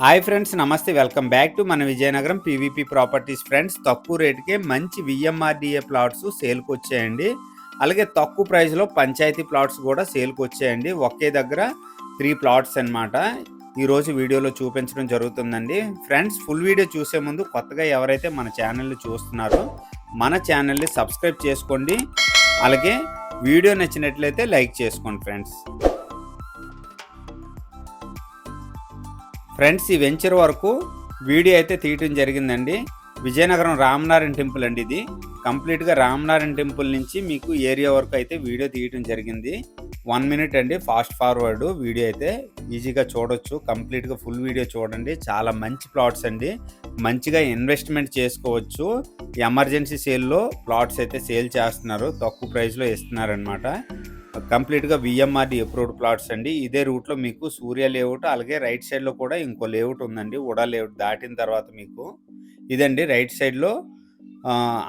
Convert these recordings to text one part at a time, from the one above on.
Hi friends నమస్తే welcome back to మన Vizianagaram PVP properties friends తక్కువ రేటుకే మంచి విఎంఆర్డిఏ ప్లాట్స్ సేల్కి వచ్చాయండి అలాగే తక్కువ ప్రైస్లో పంచాయతీ ప్లాట్స్ కూడా సేల్కి వచ్చాయండి ఒకే దగ్గర త్రీ ప్లాట్స్ అనమాట ఈరోజు వీడియోలో చూపించడం జరుగుతుందండి. ఫ్రెండ్స్ ఫుల్ వీడియో చూసే ముందు కొత్తగా ఎవరైతే మన ఛానల్ని చూస్తున్నారో మన ఛానల్ని సబ్స్క్రైబ్ చేసుకోండి. అలాగే వీడియో నచ్చినట్లయితే లైక్ చేసుకోండి ఫ్రెండ్స్ ఫ్రెండ్స్ ఈ వెంచర్ వరకు వీడియో అయితే తీయటం జరిగిందండి. విజయనగరం రామనారాయణ టెంపుల్ అండి ఇది. కంప్లీట్గా రామనారాయణ టెంపుల్ నుంచి మీకు ఏరియా వరకు అయితే వీడియో తీయటం జరిగింది. వన్ మినిట్ అండి ఫాస్ట్ ఫార్వర్డ్ వీడియో అయితే ఈజీగా చూడొచ్చు. కంప్లీట్గా ఫుల్ వీడియో చూడండి. చాలా మంచి ప్లాట్స్ అండి. మంచిగా ఇన్వెస్ట్మెంట్ చేసుకోవచ్చు. ఎమర్జెన్సీ సేల్లో ప్లాట్స్ అయితే సేల్ చేస్తున్నారు. తక్కువ ప్రైస్లో ఇస్తున్నారనమాట కంప్లీట్గా విఎంఆర్డి అప్రూవ్డ్ ప్లాట్స్ అండి. ఇదే రూట్లో మీకు సూర్య లేఅవుట్ అలాగే రైట్ సైడ్లో కూడా ఇంకో లేఅవుట్ ఉందండి. ఉడా లేఅవుట్ దాటిన తర్వాత మీకు ఇదండి రైట్ సైడ్లో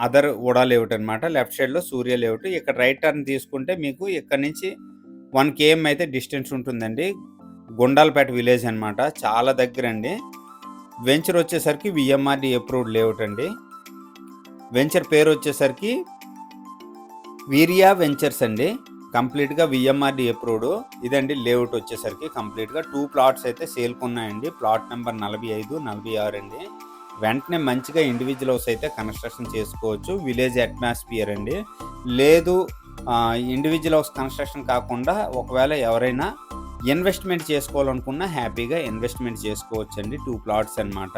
అదర్ ఉడా లేఅవుట్ అనమాట లెఫ్ట్ సైడ్లో సూర్య లేఅవుట్. ఇక్కడ రైట్ టర్న్ తీసుకుంటే మీకు ఇక్కడ నుంచి వన్ కేఎం అయితే డిస్టెన్స్ ఉంటుందండి. గుండాలపేట విలేజ్ అనమాట చాలా దగ్గర అండి వెంచర్ వచ్చేసరికి విఎంఆర్డి అప్రూవ్డ్ లేఅవుట్ అండి. వెంచర్ పేరు వచ్చేసరికి వీరియా వెంచర్స్ అండి. కంప్లీట్గా విఎంఆర్డి అప్రూవ్డ్ ఇదండి లేఅవుట్ వచ్చేసరికి కంప్లీట్గా టూ ప్లాట్స్ అయితే సేల్కి ఉన్నాయండి ప్లాట్ నెంబర్ నలభై ఐదు నలభై ఆరు అండి. వెంటనే మంచిగా ఇండివిజువల్ హౌస్ అయితే కన్స్ట్రక్షన్ చేసుకోవచ్చు. విలేజ్ అట్మాస్ఫియర్ అండి. లేదు ఇండివిజువల్ హౌస్ కన్స్ట్రక్షన్ కాకుండా ఒకవేళ ఎవరైనా ఇన్వెస్ట్మెంట్ చేసుకోవాలనుకున్నా హ్యాపీగా ఇన్వెస్ట్మెంట్ చేసుకోవచ్చు అండి టూ ప్లాట్స్ అనమాట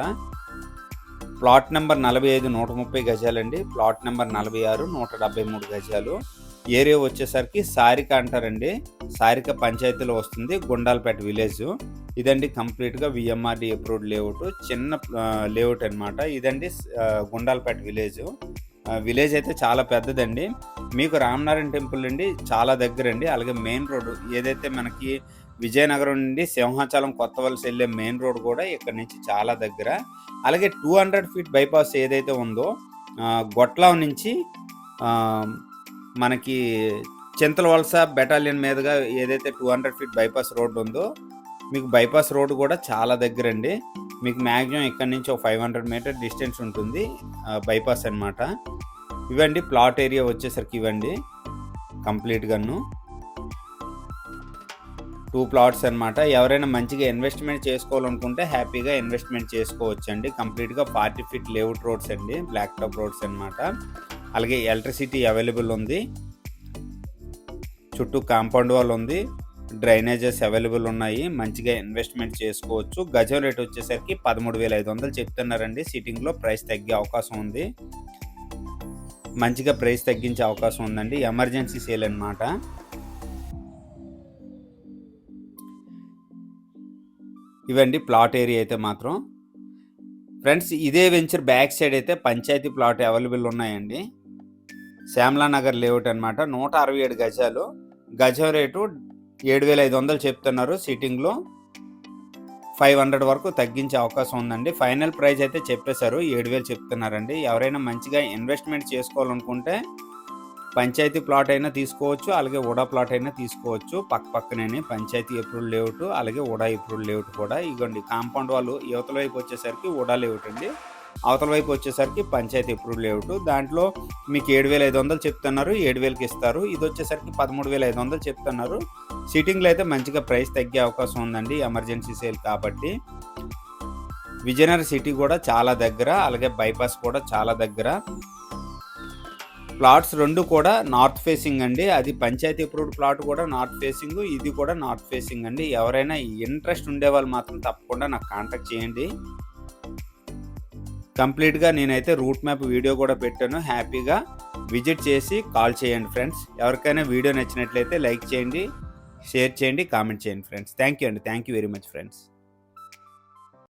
ప్లాట్ నెంబర్ నలభై ఐదు నూట ముప్పై గజాలండి. ప్లాట్ నెంబర్ నలభై ఆరు నూట డెబ్బై మూడు గజాలు. ఏరియా వచ్చేసరికి సారిక అంటారండి. సారిక పంచాయతీలో వస్తుంది. గుండాలపేట విలేజ్. ఇదండి కంప్లీట్గా విఎంఆర్డి అప్రూవ్డ్ లేఅవుట్. చిన్న లేఅవుట్ అనమాట ఇదండి గుండాలపేట విలేజ్. విలేజ్ అయితే చాలా పెద్దదండి. మీకు రామనారాయణ టెంపుల్ నుండి చాలా దగ్గర అండి అలాగే మెయిన్ రోడ్ ఏదైతే మనకి విజయనగరం నుండి సింహాచలం కొత్త వలస వెళ్ళే మెయిన్ రోడ్ కూడా ఇక్కడ నుంచి చాలా దగ్గర. అలాగే టూ హండ్రెడ్ ఫీట్ బైపాస్ ఏదైతే ఉందో గొట్లం నుంచి మనకి చింతల వలస బెటాలియన్ మీదుగా ఏదైతే two hundred feet bypass road ఉందో మీకు బైపాస్ రోడ్ కూడా చాలా దగ్గర అండి మీకు మ్యాక్సిమం ఇక్కడ నుంచి ఒక ఫైవ్ హండ్రెడ్ మీటర్ డిస్టెన్స్ ఉంటుంది బైపాస్ అనమాట ఇవ్వండి ప్లాట్ ఏరియా వచ్చేసరికి ఇవ్వండి కంప్లీట్గాను టూ ప్లాట్స్ అనమాట ఎవరైనా మంచిగా ఇన్వెస్ట్మెంట్ చేసుకోవాలనుకుంటే హ్యాపీగా ఇన్వెస్ట్మెంట్ చేసుకోవచ్చు అండి కంప్లీట్గా ఫార్టీ ఫీట్ లేఅవుట్ రోడ్స్ అండి బ్లాక్ టాప్ రోడ్స్ అనమాట అలాగే ఎలక్ట్రిసిటీ అవైలబుల్ ఉంది. చుట్టూ కాంపౌండ్ వాల్ ఉంది. డ్రైనేజెస్ అవైలబుల్ ఉన్నాయి. మంచిగా ఇన్వెస్ట్మెంట్ చేసుకోవచ్చు. గజం రేట్ వచ్చేసరికి పదమూడు వేల ఐదు వందలు చెప్తున్నారండి. సిట్టింగ్లో ప్రైస్ తగ్గే అవకాశం ఉంది. మంచిగా ప్రైస్ తగ్గించే అవకాశం ఉందండి. ఎమర్జెన్సీ సేల్ అనమాట ఇవండి ప్లాట్ ఏరియా అయితే మాత్రం. ఫ్రెండ్స్ ఇదే వెంచర్ బ్యాక్ సైడ్ అయితే పంచాయతీ ప్లాట్ అవైలబుల్ ఉన్నాయండి. శ్యామలా నగర్ లేఅవుట్ అనమాట నూట అరవై ఏడు గజాలు. గజం రేటు ఏడు వేల ఐదు వందలు చెప్తున్నారు సిట్టింగ్లో. ఫైవ్ హండ్రెడ్ వరకు తగ్గించే అవకాశం ఉందండి. ఫైనల్ ప్రైస్ అయితే చెప్పేశారు. ఏడు వేలు చెప్తున్నారండి. ఎవరైనా మంచిగా ఇన్వెస్ట్మెంట్ చేసుకోవాలనుకుంటే పంచాయతీ ప్లాట్ అయినా తీసుకోవచ్చు. అలాగే ఉడా ప్లాట్ అయినా తీసుకోవచ్చు. పక్క పక్కనే పంచాయతీ అప్రూవల్ లేఅవుట్ అలాగే ఉడా అప్రూవల్ లేఅవుట్ కూడా. ఇగోండి కాంపౌండ్ వాళ్ళు యువతల వైపు వచ్చేసరికి ఉడా లేఅవుట్ అండి. అవతల వైపు వచ్చేసరికి పంచాయతీ అప్రూవ్ లేఅవుట్. దాంట్లో మీకు ఏడు వేల ఐదు వందలు చెప్తున్నారు ఏడు వేలకి ఇస్తారు. ఇది వచ్చేసరికి పదమూడు వేల ఐదు వందలు చెప్తున్నారు. సిట్టింగ్లో అయితే మంచిగా ప్రైస్ తగ్గే అవకాశం ఉందండి ఎమర్జెన్సీ సేల్ కాబట్టి. విజయనగర సిటీ కూడా చాలా దగ్గర అలాగే బైపాస్ కూడా చాలా దగ్గర. ప్లాట్స్ రెండు కూడా నార్త్ ఫేసింగ్ అండి. అది పంచాయతీ అప్రూవ్డ్ ప్లాట్ కూడా నార్త్ ఫేసింగ్ ఇది కూడా నార్త్ ఫేసింగ్ అండి. ఎవరైనా ఇంట్రెస్ట్ ఉండే వాళ్ళు మాత్రం తప్పకుండా నాకు కాంటాక్ట్ చేయండి. కంప్లీట్గా నేనైతే రూట్ మ్యాప్ వీడియో కూడా పెట్టాను. హ్యాపీగా విజిట్ చేసి కాల్ చేయండి ఫ్రెండ్స్. ఎవరికైనా వీడియో నచ్చినట్లయితే లైక్ చేయండి షేర్ చేయండి కామెంట్ చేయండి ఫ్రెండ్స్. థ్యాంక్ యూ అండి. Thank you very much friends.